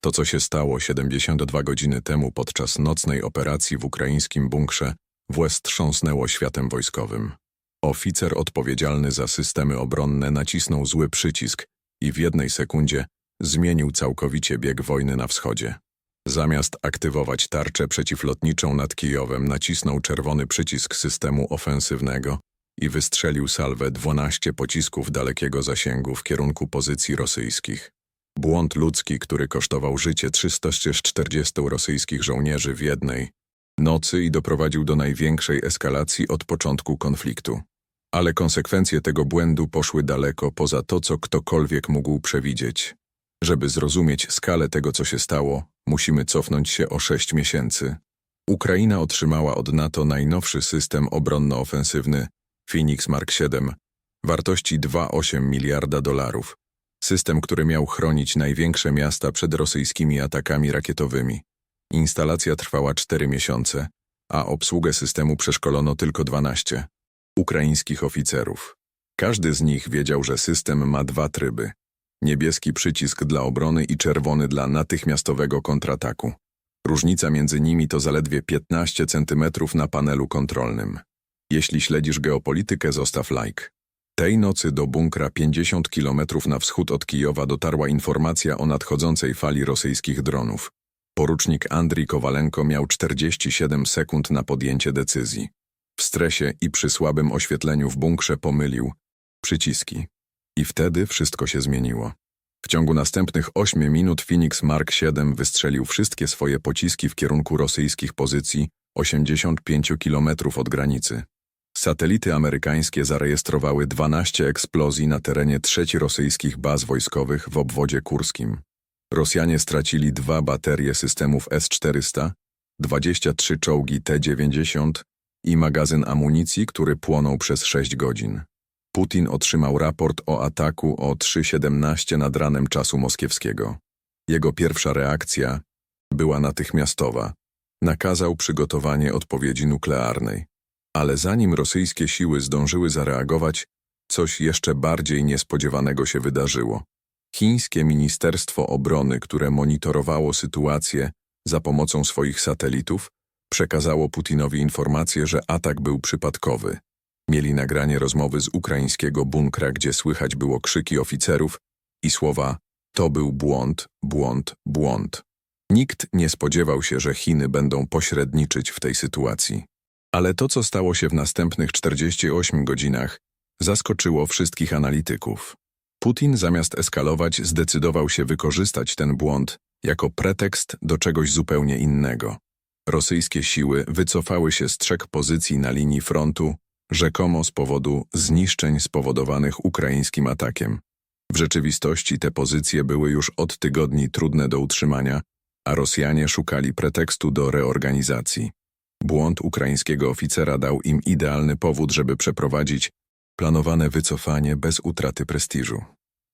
To, co się stało 72 godziny temu podczas nocnej operacji w ukraińskim bunkrze, wstrząsnęło światem wojskowym. Oficer odpowiedzialny za systemy obronne nacisnął zły przycisk i w jednej sekundzie zmienił całkowicie bieg wojny na wschodzie. Zamiast aktywować tarczę przeciwlotniczą nad Kijowem, nacisnął czerwony przycisk systemu ofensywnego i wystrzelił salwę 12 pocisków dalekiego zasięgu w kierunku pozycji rosyjskich. Błąd ludzki, który kosztował życie 340 rosyjskich żołnierzy w jednej nocy i doprowadził do największej eskalacji od początku konfliktu. Ale konsekwencje tego błędu poszły daleko poza to, co ktokolwiek mógł przewidzieć. Żeby zrozumieć skalę tego, co się stało, musimy cofnąć się o sześć miesięcy. Ukraina otrzymała od NATO najnowszy system obronno-ofensywny Phoenix Mark 7 wartości 2,8 miliarda dolarów. System, który miał chronić największe miasta przed rosyjskimi atakami rakietowymi. Instalacja trwała 4 miesiące, a obsługę systemu przeszkolono tylko 12 ukraińskich oficerów. Każdy z nich wiedział, że system ma dwa tryby. Niebieski przycisk dla obrony i czerwony dla natychmiastowego kontrataku. Różnica między nimi to zaledwie 15 cm na panelu kontrolnym. Jeśli śledzisz geopolitykę, zostaw like. Tej nocy do bunkra 50 km na wschód od Kijowa dotarła informacja o nadchodzącej fali rosyjskich dronów. Porucznik Andrii Kowalenko miał 47 sekund na podjęcie decyzji. W stresie i przy słabym oświetleniu w bunkrze pomylił przyciski. I wtedy wszystko się zmieniło. W ciągu następnych 8 minut Phoenix Mark 7 wystrzelił wszystkie swoje pociski w kierunku rosyjskich pozycji 85 km od granicy. Satelity amerykańskie zarejestrowały 12 eksplozji na terenie trzeci rosyjskich baz wojskowych w obwodzie kurskim. Rosjanie stracili dwa baterie systemów S-400, 23 czołgi T-90 i magazyn amunicji, który płonął przez 6 godzin. Putin otrzymał raport o ataku o 3.17 nad ranem czasu moskiewskiego. Jego pierwsza reakcja była natychmiastowa. Nakazał przygotowanie odpowiedzi nuklearnej. Ale zanim rosyjskie siły zdążyły zareagować, coś jeszcze bardziej niespodziewanego się wydarzyło. Chińskie Ministerstwo Obrony, które monitorowało sytuację za pomocą swoich satelitów, przekazało Putinowi informację, że atak był przypadkowy. Mieli nagranie rozmowy z ukraińskiego bunkra, gdzie słychać było krzyki oficerów i słowa to był błąd, błąd, błąd. Nikt nie spodziewał się, że Chiny będą pośredniczyć w tej sytuacji. Ale to, co stało się w następnych 48 godzinach, zaskoczyło wszystkich analityków. Putin zamiast eskalować zdecydował się wykorzystać ten błąd jako pretekst do czegoś zupełnie innego. Rosyjskie siły wycofały się z trzech pozycji na linii frontu, rzekomo z powodu zniszczeń spowodowanych ukraińskim atakiem. W rzeczywistości te pozycje były już od tygodni trudne do utrzymania, a Rosjanie szukali pretekstu do reorganizacji. Błąd ukraińskiego oficera dał im idealny powód, żeby przeprowadzić planowane wycofanie bez utraty prestiżu.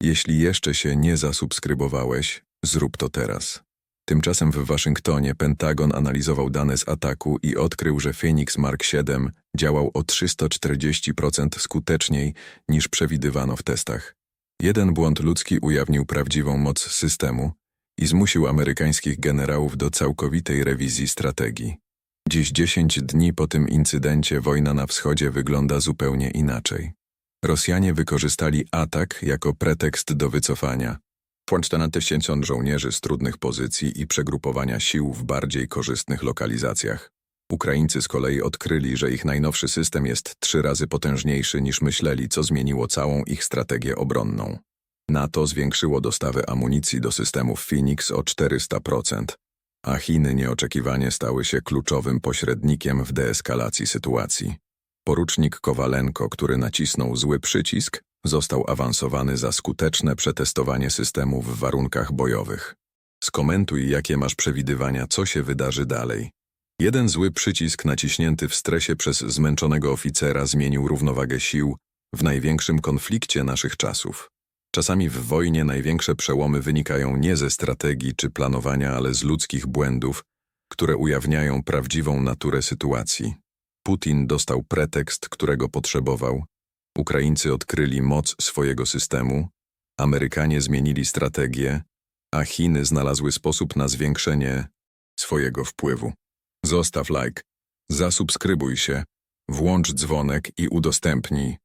Jeśli jeszcze się nie zasubskrybowałeś, zrób to teraz. Tymczasem w Waszyngtonie Pentagon analizował dane z ataku i odkrył, że Phoenix Mark 7 działał o 340% skuteczniej niż przewidywano w testach. Jeden błąd ludzki ujawnił prawdziwą moc systemu i zmusił amerykańskich generałów do całkowitej rewizji strategii. Dziś 10 dni po tym incydencie wojna na wschodzie wygląda zupełnie inaczej. Rosjanie wykorzystali atak jako pretekst do wycofania. Ponad tysiąc żołnierzy z trudnych pozycji i przegrupowania sił w bardziej korzystnych lokalizacjach. Ukraińcy z kolei odkryli, że ich najnowszy system jest trzy razy potężniejszy niż myśleli, co zmieniło całą ich strategię obronną. NATO zwiększyło dostawy amunicji do systemów Phoenix o 400%, a Chiny nieoczekiwanie stały się kluczowym pośrednikiem w deeskalacji sytuacji. Porucznik Kowalenko, który nacisnął zły przycisk, został awansowany za skuteczne przetestowanie systemu w warunkach bojowych. Skomentuj, jakie masz przewidywania, co się wydarzy dalej. Jeden zły przycisk naciśnięty w stresie przez zmęczonego oficera zmienił równowagę sił w największym konflikcie naszych czasów. Czasami w wojnie największe przełomy wynikają nie ze strategii czy planowania, ale z ludzkich błędów, które ujawniają prawdziwą naturę sytuacji. Putin dostał pretekst, którego potrzebował. Ukraińcy odkryli moc swojego systemu, Amerykanie zmienili strategię, a Chiny znalazły sposób na zwiększenie swojego wpływu. Zostaw like, zasubskrybuj się, włącz dzwonek i udostępnij,